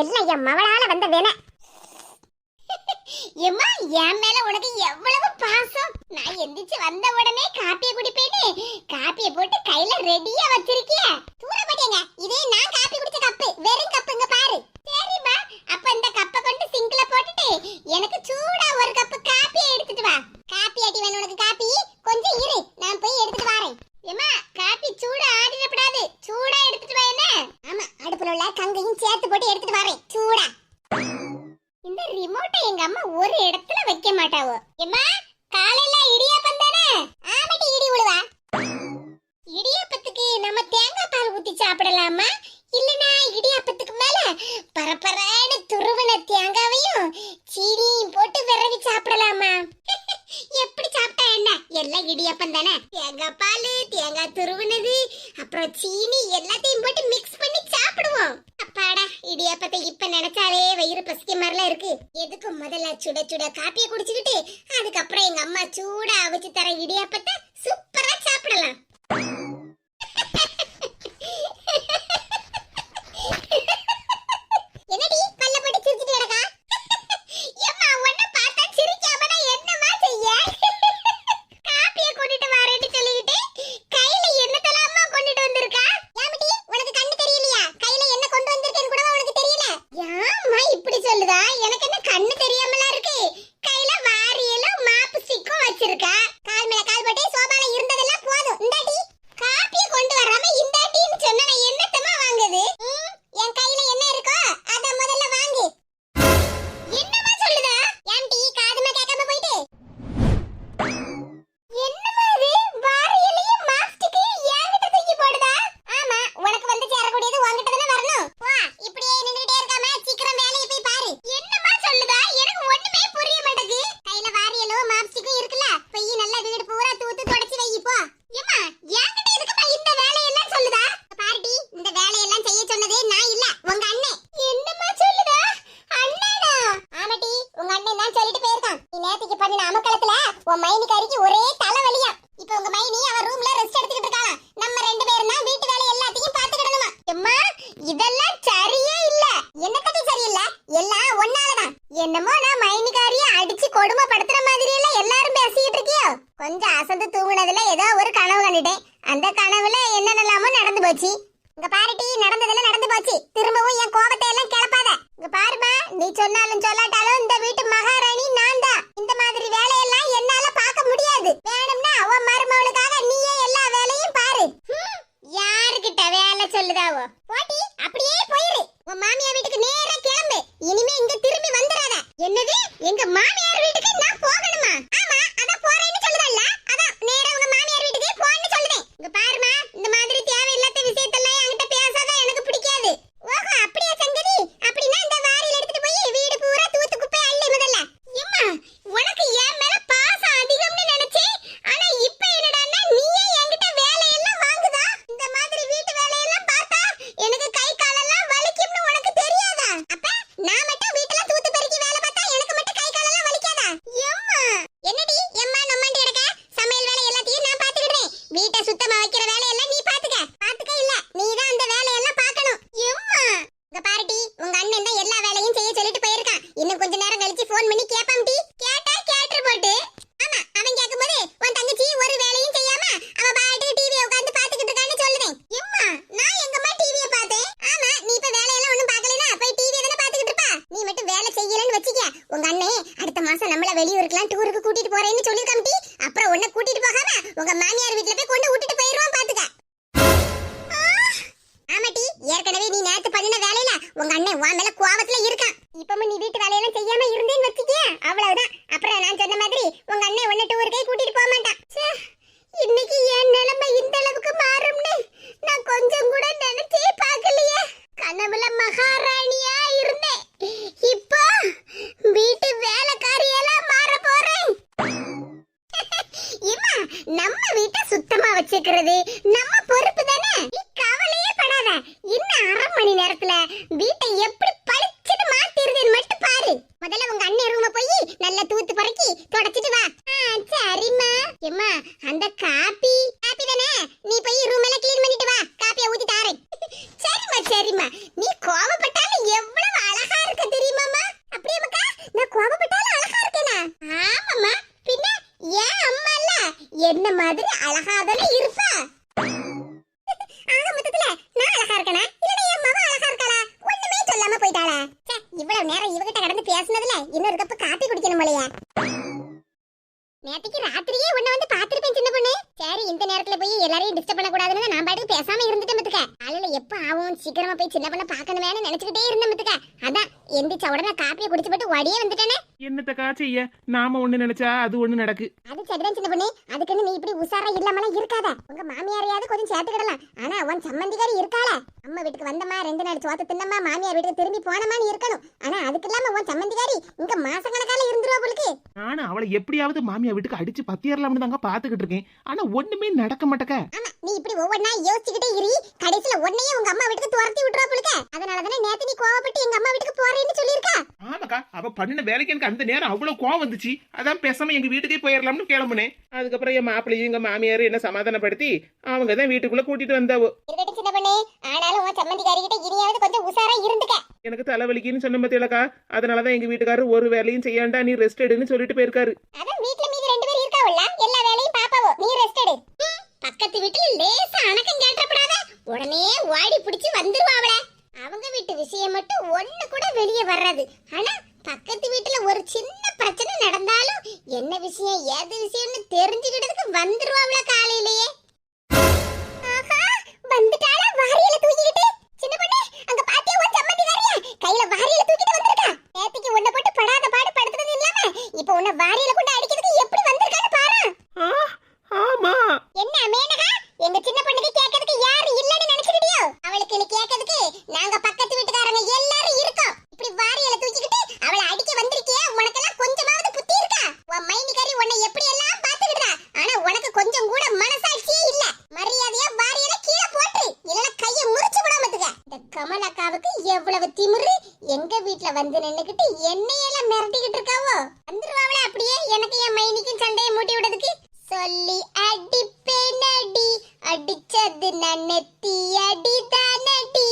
என்ன என் மவளால வந்த வேலை எம்மா என் மேல உனக்கு எவ்வளவு பாசம்? நான் எந்திரிச்சு வந்த உடனே காப்பிய குடிப்பேன்னு காப்பிய போட்டு கையில ரெடியா வச்சிருக்கிய. தூர போட்டீங்க இதே நான் காப்பி குடிச்ச கப்பு. வெறும் கப்புங்க பாரு. சரிம்மா. அப்ப இந்த கப்பை கொண்டு சிங்க்ல போட்டுட்டு எனக்கு சூடா ஒரு கப்பு காப்பியை எடுத்துட்டு வா. காப்பி அடி வேணும் உனக்கு காப்பி. கொஞ்சம் இரு. நான் போய் எடுத்துட்டு வரேன். ஏமா காப்பி சூடா ஆடிடப்படாது சூடா எடுத்துட்டு வா என்ன? ஆமா. கங்கையும் சேர்த்து போட்டு எடுத்துட்டு வரேன். சூடா. இந்த ரிமோட்டை எங்க அம்மா ஒரு இடத்துல வைக்க மாட்டாவோ? எம்மா காலையில இடியாப்பம் தானே? ஆமட்டி இடி விழுவா இடியாப்பத்துக்கு நம்ம தேங்காய் பால் ஊத்தி சாப்பிடலாமா? இல்லனா இடியாப்பத்துக்கு மேல பரபரன்னு துருவன தேங்காவையும் சீனியும் போட்டு விரவி சாப்பிடலாமா? எப்படி சாப்பிட்டா என்ன? எல்லாம் இடியாப்பம் தானே? தேங்காய் பால் தேங்காய் துருவனது அப்புறம் சீனி எல்லாத்தையும் போட்டு இப்ப நினைச்சாலே வயிறு பசிக்க மாதிரிலாம் இருக்கு. எதுக்கு முதல்ல சுட சுட காப்பியை குடிச்சுக்கிட்டு அதுக்கப்புறம் எங்க அம்மா சூடா அவிச்சு தர இடியாப்பத்தை சூப்பரா சாப்பிடலாம். கனவுல என்னென்னலாமோ நடந்து போச்சு. சின்ன பண்ண பார்க்கணுமேனு நினைச்சுக்கிட்டே இருந்தேன் அதான் எந்திரிச்ச உடனே காப்பியை குடிச்சு போட்டு வடியே வந்துட்டேனே. என்னத்தக்கா செய்ய நாம ஒண்ணு நினைச்சா அது ஒண்ணு நடக்கு. அது சரிதான் சின்ன பொண்ணு அதுக்குன்னு நீ இப்படி உசாரா இல்லாமலாம் இருக்காத. உங்க மாமியாரையாவது கொஞ்சம் சேர்த்துக்கிடலாம். ஆனா உன் சம்மந்திக்காரி இருக்காள. அம்மா வீட்டுக்கு வந்தமா ரெண்டு நாள் சோத்து தின்னமா மாமியார் வீட்டுக்கு திரும்பி போனமான்னு இருக்கணும். ஆனா அதுக்கு இல்லாம உன் சம்மந்திக்காரி இங்க மாசக்கணக்கால இருந்துருவா போலுக்கு. நானும் அவளை எப்படியாவது மாமியா வீட்டுக்கு அடிச்சு பத்தியறலாம்னு தாங்க பாத்துக்கிட்டு இருக்கேன். ஆனா ஒண்ணுமே நடக்க மாட்டக்க. ஆமா நீ இப்படி ஒவ்வொன்னா யோசிச்சுக்கிட்டே இரு. கடைசியில உன்னையே உங்க அம்மா வீட்டுக்கு துரத்தி விட்டுறா போலுக்க. அதனால தானே நேத்து நீ கோவப்பட்டு எங்க அம்மா வீட்டுக்கு போறேன்னு சொல்லியிருக்கா. ஆமாக்கா அவ பண்ணின வேலைக்கு எனக்கு அந்த நேரம் அவ்வளவு கோவம் வந்துச்சு. அதான் பேசாம எங்க வீட்டுக்கே போயிடலாம்னு கிளம்புனேன். அதுக்கப்புறம் என் மாப்பிள்ளையும் எங்க மாமியாரும் என்ன சமாதானப்படுத்தி அவங்க தான் வீட்டுக்குள்ள கூட்டிட்டு வந்தாவோ. எனக்கு தலைவலிக்குன்னு சொன்ன பத்தியலக்கா அதனாலதான் எங்க வீட்டுக்காரர் ஒரு வேலையும் செய்யாண்டா நீ ரெஸ்ட் எடுன்னு சொல்லிட்டு போயிருக்காரு. பக்கத்து வீட்டுல லேசா அணக்கம் கேட்டப்படாத உடனே ஓடி பிடிச்சு வந்துருவாவள அவங்க வீட்டு விஷயம் மட்டும் ஒண்ணு கூட வெளியே வர்றது. ஆனா பக்கத்து வீட்டுல ஒரு சின்ன பிரச்சனை நடந்தாலும் என்ன விஷயம் ஏது விஷயம்னு தெரிஞ்சுக்கிட்டதுக்கு வந்துருவாவள காலையிலேயே ஆஹா வந்துட்டாளா வாரியல தூக்கிக்கிட்டு சின்ன பொண்ணு அங்க பாத்தியா உன் சம்மந்திக்காரியா கையில வாரியல தூக்கிட்டு வந்திருக்கா நேத்திக்கு உன்னை போட்டு படாத பாடு படுத்துறது இல்லாம இப்ப உன்னை வாரியல கொண்டு அடிக்கிறதுக்கு எப்படி வந்திருக்கான்னு பாரு ஆ, ஆமா என்ன மேனகா எங்க சின்ன பொண்ணுக்கு கேட்கறதுக்கு யாரு இல்லன்னு நினைச்சுக்கிட்டியோ அவளுக்கு நீ கேட்கறதுக்கு நாங்க பக்கத்து வீட்டுக்காரங்க எல்லாரும் இருக்கோம் இப்படி வாரியல தூக்கிக்கிட்டு அவளை அடிக்க வந்திருக்கியே உனக்கெல்லாம் கொஞ்சமாவது புத்தி இருக்கா உன் மைனிகாரி உன்னை எப்படி எல்லாம் பாத்துக்கிட்டா ஆனா உனக்கு கொஞ்சம் கூட மனசாட்சியே இல்ல மரியாதையா வாரியல கீழே போட்டு இல்லனா கைய முறிச்சு விடாமத்துக்க இந்த கமலக்காவுக்கு எவ்வளவு திமிரு? எங்க வீட்டுல வந்து நின்னுக்கிட்டு என்னையெல்லாம் மிரட்டி இருக்காவோ வந்துருவாங்களே அப்படியே எனக்கு என் மைனிக்கும் சண்டையை மூட்டி விடுறதுக்கு சொல்லி அடிப்பேன் அடி அடிச்சது நன்னெத்தி அடிதானடி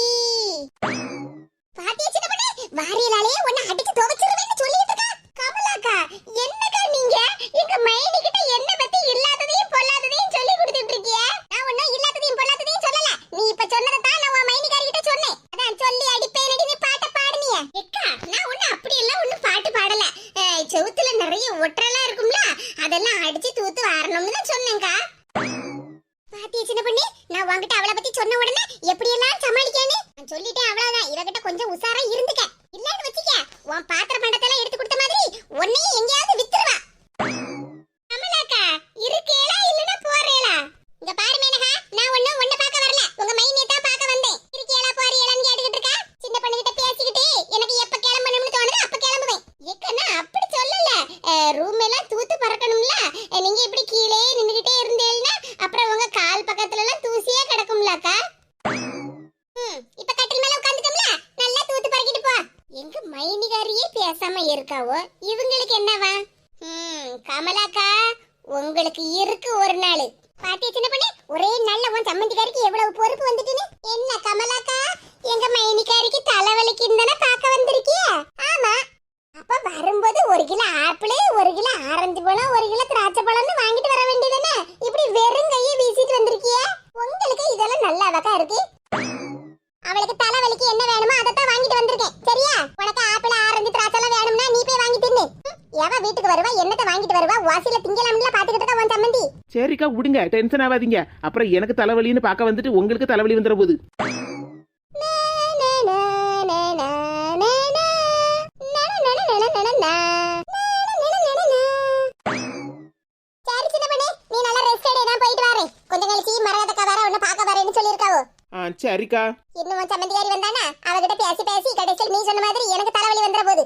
பாத்தியா சின்ன பொண்ணு வாரியலாலே உன்னை அடிச்சு துவைச்சிருவேன்னு சொல்லிட்டு இருக்கா கமலாக்கா என்னக்கா நீங்க எங்க மைனி கிட்ட என்ன பத்தி இல்லாததையும் பொல்லாததையும் சொல்லி கொடுத்துட்டு இருக்கிய நான் ஒன்னும் இல்லாததையும் பொல்லாததையும் சொல்லல நீ இப்ப சொன்னதை தான் நான் உன் மைனிகாரி கிட்ட சொன்னேன் அதான் சொல்லி அடிப்பேனடி நீ பாட்ட பாடுனிய எக்கா நான் ஒண்ணு அப்படி எல்லாம் ஒண்ணு பாட்டு பாடல அஹ், செவுத்துல நிறைய ஒற்றலாம் இருக்கும்ல அதெல்லாம் அடிச்சு தூத்து வரணும்னு தான் சொன்னேன்க்கா பாத்தியா சின்ன பொண்ணு நான் உன்கிட்ட அவளை பத்தி சொன்ன உடனே எப்படி எல்லாம் சமாளிக்கேன்னு நான் சொல்லிட்டேன் அவ்வளவுதான் இவகிட்ட கொஞ்சம் உசாரா இருந்துக்க இல்லன்னு வச்சுக்க உன் பாத்திர பண்டத்தெல்லாம் எடுத்து கொடுத்த மாதிரி உன்னையும் எங்கேயாவது வித்துருவா கமலாக்கா இருக்கேளா இல்லனா போறேளா இங்க பாரு மேனகா நான் ஒண்ணும் ஒண்ணு பார்க்க வரல உங்க மைனியை தான் பார்க்க வந்தேன் இருக்கேளா போறீங்களான்னு கேட்டுக்கிட்டு இருக்கா சின்ன பொண்ணுகிட்ட பேசிக்கிட்டு எனக்கு எப்ப கிளம்பணும்னு தோணுது அப்ப கிளம்புவேன் ஏக்கனா அப்படி சொல்லல ரூம் எல்லாம் தூத்து பறக்கணும்ல அஹ், நீங்க இப்படி கீழே நின்னுகிட்டே இருந்தேன்னா அப்புறம் உங்க கால் பக்கத்துல எல்லாம் தூசியா கிடக்கும்லக்கா ம், இப்ப கட்டில் மேல உட்காந்துட்டோம்ல நல்லா தூத்து பறக்கிட்டு போ எங்க மைனிகாரியே பேசாம இருக்காவோ இவங்களுக்கு என்னவா? ம் கமலாக்கா உங்களுக்கு இருக்கு ஒரு நாள். பாட்டி சின்ன பண்ணி ஒரே நல்ல உன் சம்மந்திக்காரிக்கு எவ்வளவு பொறுப்பு வந்துட்டுன்னு? என்ன கமலாக்கா? எங்க மைனிக்காரிக்கு தலைவலிக்குன்னு தானே பார்க்க வந்திருக்கிய? ஆமா. அப்ப வரும்போது ஒரு கிலோ ஆப்பிள் ஒரு கிலோ ஆரஞ்சு பழம் ஒரு கிலோ திராட்சை பழம்னு வாங்கிட்டு வர வேண்டியதுதானே? இப்படி வெறும் கையை வீசிட்டு வந்திருக்கிய? உங்களுக்கு இதெல்லாம் நல்லாவாக்கா இருக்கு? அவளுக்கு தலைவலிக்கு என்ன வேணுமோ அதைத்தான் வாங்கிட்டு வந்திருக்கேன். சரியா? உனக்கு ஆப்பிள் ஆரஞ்சு திராட்சை எல்லாம் வேணும்னா நீ போய் வாங்கி தின்னு ம், எவ வீட்டுக்கு வருவா என்னத்தை வாங்கிட்டு வருவா? வாசியில திங்கலாம்ல பாத்துக்கிட்டு இருக்கா உன் சம்மந்தி சரிக்கா விடுங்க டென்ஷன் ஆகாதீங்க. அப்புறம் எனக்கு தலைவலின்னு பார்க்க வந்துட்டு உங்களுக்கு தலைவலி வந்துட போகுது சரிக்கா. இன்னும் உன் சம்மந்திக்காரி வந்தானா? அவகிட்ட பேசி பேசி கடைசியில் நீ சொன்ன மாதிரி எனக்கு தலைவலி வந்துட போகுது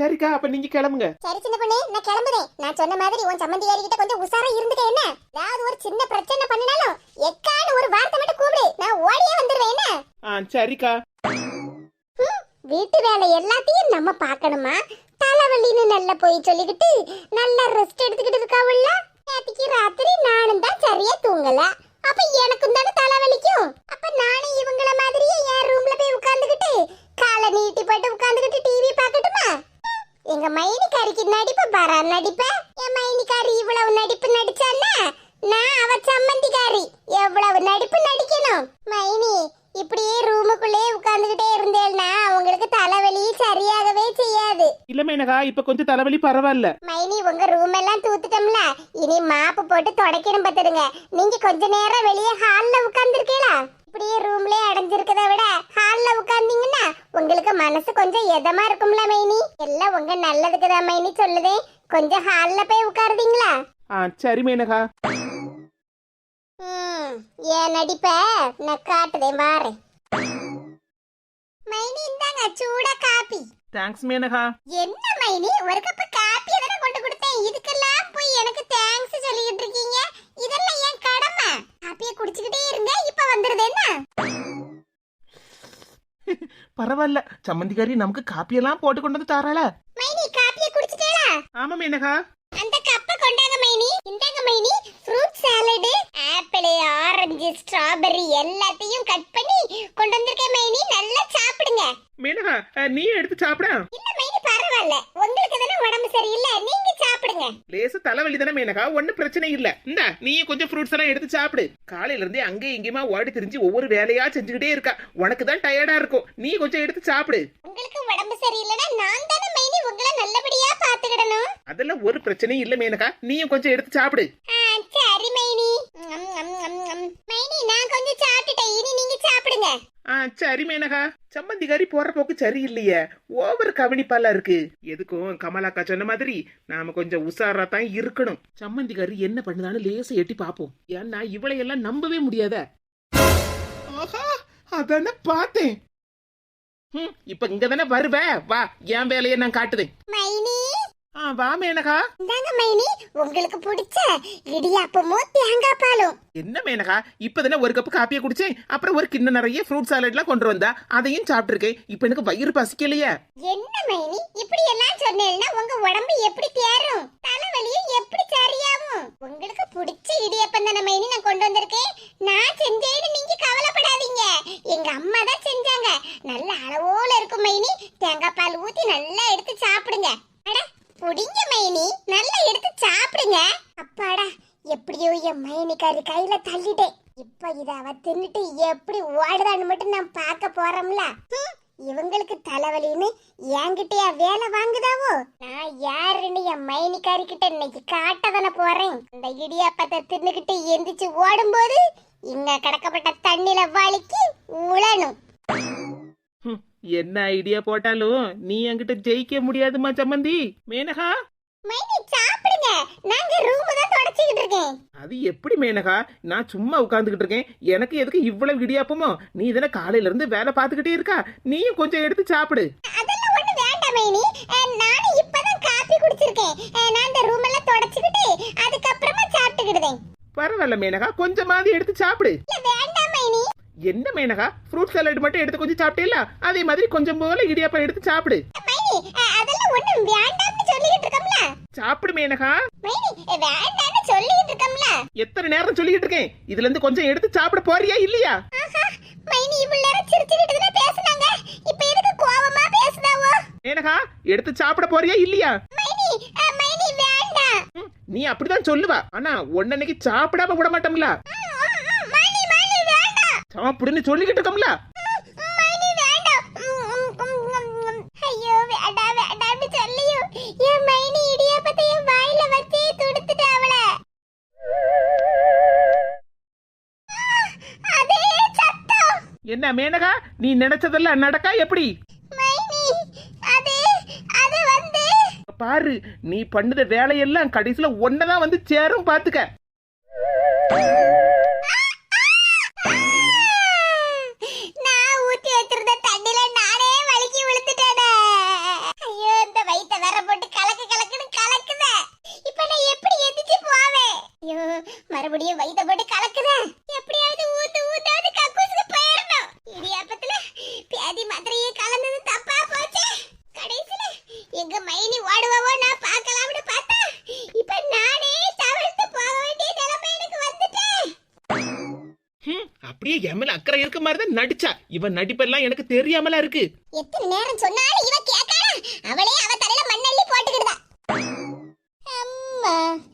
சரிக்கா அப்ப நீங்க கிளம்புங்க. சரி சின்ன பொண்ணு நான் கிளம்புறேன். நான் சொன்ன மாதிரி உன் சம்மந்தியாரி கிட்ட கொஞ்சம் உசாரா இருந்துக்க என்ன? ஏதாவது ஒரு சின்ன பிரச்சனை பண்ணினாலும் எக்கான்னு ஒரு வார்த்தை மட்டும் கூப்பிடு. நான் ஓடியே வந்துடுவேன் என்ன? ஆ சரிக்கா. வீட்டு வேலை எல்லாத்தையும் நம்ம பார்க்கணுமா? தலைவலின்னு நல்லா போய் சொல்லிக்கிட்டு நல்லா ரெஸ்ட் எடுத்துக்கிட்டு இருக்காவுல்ல? நேத்திக்கு ராத்திரி நானும் தான் சரியா தூங்கல. அப்ப எனக்கும் தானே தலைவலிக்கும்? அப்ப நானும் இவங்கள மாதிரியே என் ரூம்ல போய் உட்கார்ந்துகிட்டு காலை நீட்டி போட்டு உட்கார்ந்துகிட்டு டிவி பார்க்கட்டுமா எங்க மைனிக்காரிக்கு நடிப்பு பாரா நடிப்ப? என் மைனிக்காரி இவ்வளவு நடிப்பு நடிச்சான்னா நான் அவ சம்மந்திக்காரி எவ்வளவு நடிப்பு நடிக்கணும்? மைனி இப்படியே ரூமுக்குள்ளே உட்கார்ந்துகிட்டே இருந்தேன்னா உங்களுக்கு தலைவலி சரியா இல்ல மேனகா இப்ப கொஞ்சம் தலைவலி பரவாயில்ல. மைனி உங்க ரூம் எல்லாம் தூத்துட்டோம்ல. இனி மாப்பு போட்டு தொடக்கணும் பார்த்துடுங்க. நீங்க கொஞ்ச நேரம் வெளியே ஹால்ல உட்கார்ந்துருக்கீங்களா இப்படியே ரூம்லயே அடைஞ்சிருக்கத விட ஹால்ல உட்கார்ந்தீங்கன்னா உங்களுக்கு மனசு கொஞ்சம் இதமா இருக்கும்ல மைனி? எல்லாம் உங்க நல்லதுக்கு தான் மைனி சொல்லுதே. கொஞ்சம் ஹால்ல போய் உட்காருவீங்களா ஆ சரி மேனகா. ம், என் நடிப்ப? நான் காட்டுதேன் வாரேன். மைனி இந்தாங்க சூடா காப்பி தேங்க்ஸ் மேனகா. என்ன மைனி? ஒரு கப் காப்பி தானே கொண்டு கொடுத்தேன். இதுக்கெல்லாம் போய் எனக்கு தேங்க்ஸ் சொல்லிக்கிட்டு இருக்கீங்க. இதெல்லாம் என் கடமை? காப்பியை குடிச்சுக்கிட்டே இருங்க. பரவாயில்ல. சம்மந்திக்காரி நமக்கு காப்பியெல்லாம் போட்டு கொண்டு வந்து தாராள? மைனி காப்பியை குடிச்சிட்டேளா? ஆமா மேனகா அந்த கப்பை கொண்டாங்க மைனி. இந்தாங்க மைனி. Fruit salad apple orange strawberry எல்லாத்தையும் கட் பண்ணி கொண்டு வந்திருக்கேன் மைனி. நல்லா சாப்பிடுங்க. மேனகா அஹ், நீ எடுத்து சாப்பிட. மைனி பரவாயில்ல. உங்களுக்கு தானே உடம்பு சரியில்லை? நீங்க சாப்பிடுங்க. லேசு தலைவலி தானே மேனகா ஒன்னும் பிரச்சனை இல்ல. இந்தா நீயும் கொஞ்சம் ஃப்ரூட்ஸ் எல்லாம் எடுத்து சாப்பிடு. காலையில இருந்தே அங்கேயும் இங்கேயுமா ஓடி திரிஞ்சு ஒவ்வொரு வேலையா செஞ்சுக்கிட்டே இருக்கா. உனக்கு தான் டயர்டா இருக்கும். நீ கொஞ்சம் எடுத்து சாப்பிடு. உங்களுக்கு உடம்பு சரியில்லைன்னா நான் தானே மைனி உங்களை நல்லபடியா பாத்துக்கிடணும் அதெல்லாம் ஒரு பிரச்சனையும் இல்ல மேனகா நீயும் கொஞ்சம் எடுத்து சாப்பிடு. சரி மைனி. மைனி நான் கொஞ்சம் சாப்பிட்டுட்டேன். இனி நீங்க சாப்பிடுங்க. ஆ சரி மேனகா. சம்மந்திக்காரி போற போக்கு சரியில்லையே. ஓவர் கவனிப்பால இருக்கு. எதுக்கும் கமலாக்கா சொன்ன மாதிரி நாம கொஞ்சம் உஷாரா தான் இருக்கணும். சம்மந்திக்காரி என்ன பண்ணுதான்னு லேசா எட்டி பாப்போம். ஏன்னா இவளை எல்லாம் நம்பவே முடியாத. ஆஹா அதானே பார்த்தேன். இப்ப இங்க தானே வருவ? வா என் வேலையை நான் காட்டுதேன். மைனி வா மேனகா. இந்தாங்க மைனி. உங்களுக்கு பிடிச்ச இடியாப்பமும் தேங்காய் பாலும் என்ன மேனகா? இப்பதானே ஒரு கப் காப்பியை குடிச்சேன் அப்புறம் ஒரு கிண்ண நிறைய ஃப்ரூட் சாலட்லாம் கொண்டு வந்தா அதையும் சாப்பிட்டுருக்கேன். இப்ப எனக்கு வயிறு பசிக்கலையே. என்ன மைனி? இப்படி எல்லாம் சொன்னேன்னா உங்க உடம்பு எப்படி தேரும்? தலைவலியும் எப்படி சரியாகும்? உங்களுக்கு பிடிச்ச இடியாப்பம் தானே மைனி நான் கொண்டு வந்திருக்கேன் நான் செஞ்சேன்னு நீங்க கவலைப்படாதீங்க எங்க அம்மா தான் செஞ்சாங்க நல்ல அளவோல இருக்கும் மைனி தேங்காய் பால் ஊத்தி நல்லா எடுத்து சாப்பிடுங்க அட புடிங்க மைனி நல்லா எடுத்து சாப்பிடுங்க அப்பாடா எப்படியோ என் மைனிக்காரி கையில தள்ளிட்டேன் இப்ப இதை அவ தின்னுட்டு எப்படி ஓடுதான்னு மட்டும் நான் பார்க்க போறோம்ல. இவங்களுக்கு தலைவலின்னு என்கிட்டயா வேலை வாங்குதாவோ? நான் யாருன்னு என் மைனிக்காரி கிட்ட இன்னைக்கு காட்டதானே போறேன். இந்த இடியாப்பத்தை தின்னுக்கிட்டு எந்திரிச்சு ஓடும்போது இங்க கடக்கப்பட்ட தண்ணில வலிக்கு உழணும். என்ன ஐடியா போட்டாலும் நீ என்கிட்ட ஜெயிக்க முடியாதுமா சம்மந்தி. மேனகா மைனி சாப்பிடுங்க. நாங்க ரூம் தான் தொடச்சிக்கிட்டு இருக்கேன். அது எப்படி மேனகா? நான் சும்மா உட்கார்ந்துகிட்டு இருக்கேன். எனக்கு எதுக்கு இவ்வளவு இடியாப்பமோ? நீ தானே காலையில இருந்து வேலை பார்த்துக்கிட்டே இருக்கா? நீயும் கொஞ்சம் எடுத்து சாப்பிடு. அதெல்லாம் ஒண்ணு வேண்டாம் மைனி. நானும் இப்பதான் காபி குடிச்சிருக்கேன். நான் இந்த ரூம் எல்லாம் தொடச்சிக்கிட்டு அதுக்கப்புறமா சாப்பிட்டுக்கிடுதேன். பரவாயில்ல மேனகா. கொஞ்சமாவது எடுத்து சாப்பிடு. வேண்டாம் மைனி. என்ன மேனகா? ஃப்ரூட் சாலட் மட்டும் எடுத்து கொஞ்சம் சாப்பிட்டேல அதே மாதிரி கொஞ்சம் போல இடியாப்பம் எடுத்து சாப்பிடு. மைனி அதெல்லாம் ஒண்ணு வேண்டாம்னு சொல்லிக்கிட்டு இருக்கோம்ல சாப்பிடு மேனகா சொல்லிக்கிட்டு இருக்கோம்ல. எத்தனை நேரம் சொல்லிக்கிட்டு இருக்கேன்? இதுல இருந்து கொஞ்சம் எடுத்து சாப்பிட போறியா இல்லையா? மைனி இவ்வளவு நேரம் சிரிச்சுக்கிட்டு தானே பேசுனாங்க. இப்ப எதுக்கு கோவமா பேசுதாவோ? மேனகா எடுத்து சாப்பிட போறியா இல்லையா? மைனி அஹ், மைனி வேண்டாம். ம், நீ அப்படிதான் சொல்லுவா. ஆனா ஒன்னன்னைக்கு சாப்பிடாம விட மாட்டோம்ல. சாப்பிடுன்னு சொல்லிக்கிட்டு இருக்கோம்ல. என்ன மேனகா? நீ நினைச்சதெல்லாம் நடக்கா? எப்படி? பாரு நீ பண்ணுத வேலையெல்லாம் கடைசியில ஒன்னதான் வந்து சேரும் பாத்துக்க நான் ஊத்தி வச்சிருந்த தண்ணில நானே வலிக்கி விழுந்துட்டேனே ஐயோ இந்த வயித்த வேற போட்டு கலக்கு கலக்குன்னு கலக்குதே இப்ப நான் எப்படி எந்திரிச்சு போவேன் ஐயோ மறுபடியும் வயித்த போட்டு கலக்குதே எப்படியாவது ஊத்து ஊத்தாவது கக்கூசுக்கு போயிடணும் இடியாப்பத்துல பியாதி மாத்திரையே கலந்தது தப்பா போச்சு கடைசியில எங்க மைனி ஓடுவவோ நான் பார்க்கலாம்னு பார்த்தா இப்ப நானே தவிர்த்து போக வேண்டிய நிலைமை எனக்கு வந்துட்டேன் ஹம், அப்படியே அக்கறை இருக்க மாதிரி தான் நடிச்சா. இவன் நடிப்பெல்லாம் எனக்கு தெரியாமலா இருக்கு. எத்தனை நேரம் சொன்னாலும் இவ கேட்காடா அவளே அவ தலையில மண்ணள்ளி போட்டுக்கிடுதா. அம்மா.